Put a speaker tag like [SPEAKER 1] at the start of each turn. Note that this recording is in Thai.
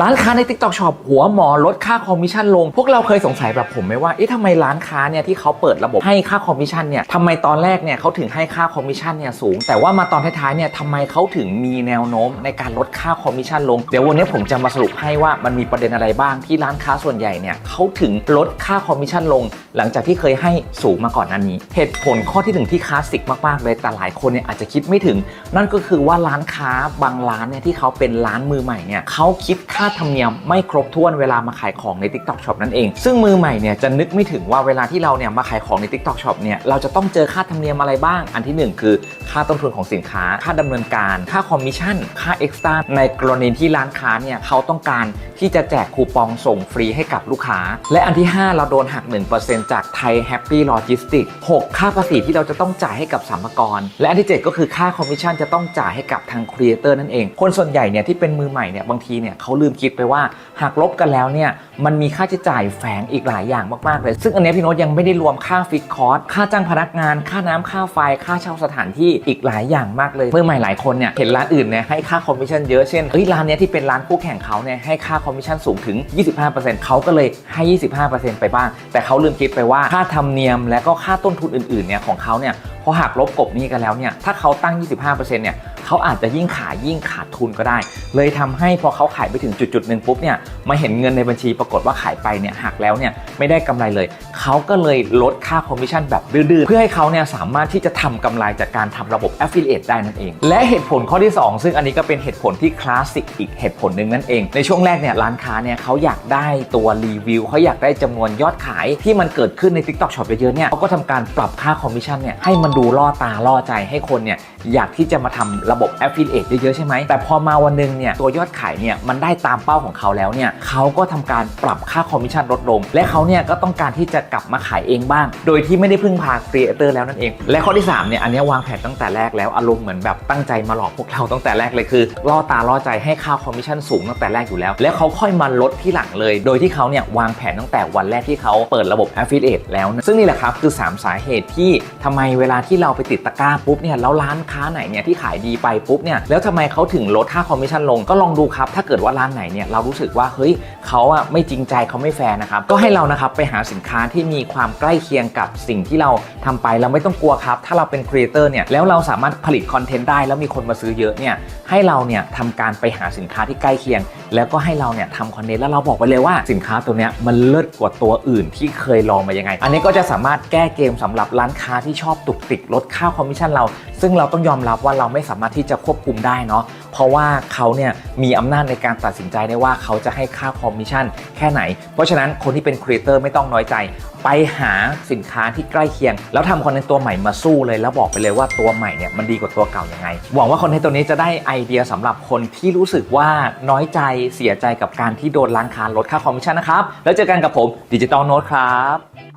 [SPEAKER 1] ร้านค้าใน TikTok Shop หัวหมอลดค่าคอมมิชชั่นลง พวกเราเคยสงสัยแบบผมไหมว่าเอ๊ะทำไมร้านค้าเนี่ยที่เขาเปิดระบบให้ค่าคอมมิชชั่นเนี่ยทำไมตอนแรกเนี่ยเขาถึงให้ค่าคอมมิชชั่นเนี่ยสูง แต่ว่ามาตอนท้ายๆเนี่ยทำไมเขาถึงมีแนวโน้มในการลดค่าคอมมิชชั่นลง เดี๋ยววันนี้ผมจะมาสรุปให้ว่ามันมีประเด็นอะไรบ้างที่ร้านค้าส่วนใหญ่เนี่ยเขาถึงลดค่าคอมมิชชั่นลง หลังจากที่เคยให้สูงมาก่อนหนั้นนี้ เหตุผลข้อที่หนึ่งที่คลาสสิกมากๆเลยแต่หลายคนเนี่ยอาจจะคิดไม่ถึง นั่นก็คือว่าร้านค้าบางร้านเนี่ยที่เขาเป็นร้านมือใหม่เนี่ยเขาคิดค่าธรรมเนียมไม่ครบถ้วนเวลามาขายของใน TikTok Shop นั่นเอง ซึ่งมือใหม่เนี่ยจะนึกไม่ถึงว่าเวลาที่เราเนี่ยมาขายของใน TikTok Shop เนี่ยเราจะต้องเจอค่าธรรมเนียมอะไรบ้างอันที่หนึ่งคือ ค่าต้นทุนของสินค้า ค่าดำเนินการ ค่าคอมมิชชั่น ค่าเอ็กซ์ตร้าในกรณีที่ร้านค้าเนี่ยเขาต้องการที่จะแจกคูปองส่งฟรีให้กับลูกค้า และอันที่ 5 เราโดนหัก 1%จากไทยแฮปปี้โลจิสติก6ค่าภาษีที่เราจะต้องจ่ายให้กับสรรพากรและอันที่ 7 ก็คือค่าคอมมิชชั่นจะต้องจ่ายให้กับทางครีเอเตอร์นั่นเอง คนส่วนใหญ่เนี่ยที่เป็นมือใหม่เนี่ยบางทีเนี่ยเขาลืมคิดไปว่าหากลบกันแล้วเนี่ยมันมีค่าใช้จ่ายแฝงอีกหลายอย่างมากๆเลย ซึ่งอันนี้พี่โน้ตยังไม่ได้รวมค่าฟิกคอร์สค่าจ้างพนักงาน ค่าน้ำค่าไฟค่าเช่าสถานที่อีกหลายอย่างมากเลยเมื่อใหม่หลายคนเนี่ยเห็นร้านอื่นเนี่ยให้ค่าคอมมิชชั่นเยอะเช่นเอ้ยร้านเนี้ยที่เป็นร้านคู่แข่งเขาเนี่ยให้ค่าคอมมิชชั่นสูงถึง 25%เขาก็เลยให้ 25%ไปบ้าง แต่เขาลืมคิดไปว่าค่าธรรมเนียมและก็ค่าต้นทุนอื่นๆเนี่ยของเขาเนี่ยพอหักลบกบนี้กันแล้วเนี่ยถ้าเขาตั้ง 25%เนี่ย เขาอาจจะยิ่งขายยิ่งขาดทุนก็ได้ เลยทำให้พอเขาขายไปถึงจุดๆหนึ่งปุ๊บเนี่ยมาเห็นเงินในบัญชีปรากฏว่าขายไปเนี่ยหักแล้วเนี่ยไม่ได้กำไรเลย เขาก็เลยลดค่าคอมมิชชั่นแบบดื้อๆเพื่อให้เขาเนี่ยสามารถที่จะทำกำไรจากการทำระบบ Affiliate ได้นั่นเอง และเหตุผลข้อที่ 2 ซึ่งอันนี้ก็เป็นเหตุผลที่คลาสสิกอีกเหตุผลหนึ่งนั่นเอง ในช่วงแรกเนี่ยร้านค้าเนี่ยเขาอยากได้ตัวรีวิวเขาอยากได้จำนวนยอดขายที่มันเกิดขึ้นใน TikTok Shop เยอะๆเนี่ยเขาก็ทำการปรับค่าคอมมิชชั่นเนี่ยให้มันดูล่อตาล่อใจให้คนเนี่ยอยากที่จะมาทำระระบบ Affiliate เยอะๆใช่ไหมแต่พอมาวันหนึงเนี่ยตัวยอดขายเนี่ยมันได้ตามเป้าของเขาแล้วเนี่ยเขาก็ทำการปรับค่าคอมมิชชั่นลดลง และเขาเนี่ยก็ต้องการที่จะกลับมาขายเองบ้าง โดยที่ไม่ได้พึ่งพาครีเอเตอร์แล้วนั่นเอง และข้อที่3เนี่ยอันนี้วางแผนตั้งแต่แรกแล้วอารมณ์เหมือนแบบตั้งใจมาหลอกพวกเราตั้งแต่แรกเลยคือล่อตาล่อใจให้ค่าคอมมิชชั่นสูงตั้งแต่แรกอยู่แล้ว แล้วเขาค่อยมาลดที่หลังเลย โดยที่เขาเนี่ยวางแผนตั้งแต่วันแรกที่เขาเปิดระบบ Affiliate แล้วนะซึ่งนี่แหละครับคือ 3 สาเหตุที่ทำไมเวลาที่เราไปติดตะกร้าปุ๊บเนี่ยแล้วร้านค้าไหนเนี่ยที่ขายดีไปปุ๊บเนี่ยแล้วทำไมเขาถึงลดค่าคอมมิชชั่นลงก็ลองดูครับถ้าเกิดว่าร้านไหนเนี่ยเรารู้สึกว่าเฮ้ยเขาอะไม่จริงใจเขาไม่แฟร์นะครับก็ให้เรานะครับไปหาสินค้าที่มีความใกล้เคียงกับสิ่งที่เราทำไปเราไม่ต้องกลัวครับถ้าเราเป็นครีเอเตอร์เนี่ยแล้วเราสามารถผลิตคอนเทนต์ได้แล้วมีคนมาซื้อเยอะเนี่ยให้เราเนี่ยทำการไปหาสินค้าที่ใกล้เคียง แล้วก็ให้เราเนี่ยทำคอนเทนต์แล้วเราบอกไปเลยว่าสินค้าตัวเนี้ยมันเลิศกว่าตัวอื่นที่เคยลองมายังไง อันนี้ก็จะสามารถแก้เกมสำหรับร้านค้าที่ชอบตุกติกลดค่าคอมมิชชั่นเรา ซึ่งเราต้องยอมรับว่าเราไม่สามารถที่จะควบคุมได้เนาะเพราะว่าเขาเนี่ยมีอำนาจในการตัดสินใจได้ว่าเขาจะให้ค่าคอมมิชชั่นแค่ไหน เพราะฉะนั้นคนที่เป็นครีเอเตอร์ไม่ต้องน้อยใจ ไปหาสินค้าที่ใกล้เคียง แล้วทำคอนเทนต์ตัวใหม่มาสู้เลย แล้วบอกไปเลยว่าตัวใหม่เนี่ยมันดีกว่าตัวเก่ายังไง หวังว่าคอนเทนต์ตัวนี้จะได้ไอเดียสำหรับคนที่รู้สึกว่าน้อยใจเสียใจกับการที่โดนร้านค้าลดค่าคอมมิชชั่นนะครับแล้วเจอกันกับผมดิจิตอลโน้ตครับ